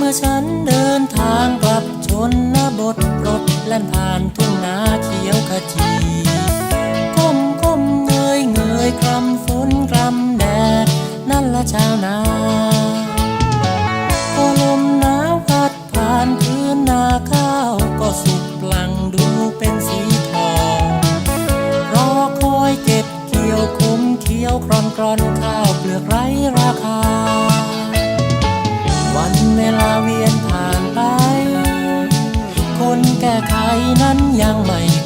มื่อฉันเดินทางกลับชนบทรถแล่นผ่านทุ่งนาเขียวขจีก้มก้มเงยเงยคลำฝนกลำแดด นั่นละชาวนาพอลมหนาวพัดผ่านพื้นนาข้าวก็สุกพลังดูเป็นสีทองรอคอยเก็บเกี่ยวคุ้มเคี้ยวครอนกรอนข้าวเปลือกไร้ราคา แก้ไขนั้นยังไม่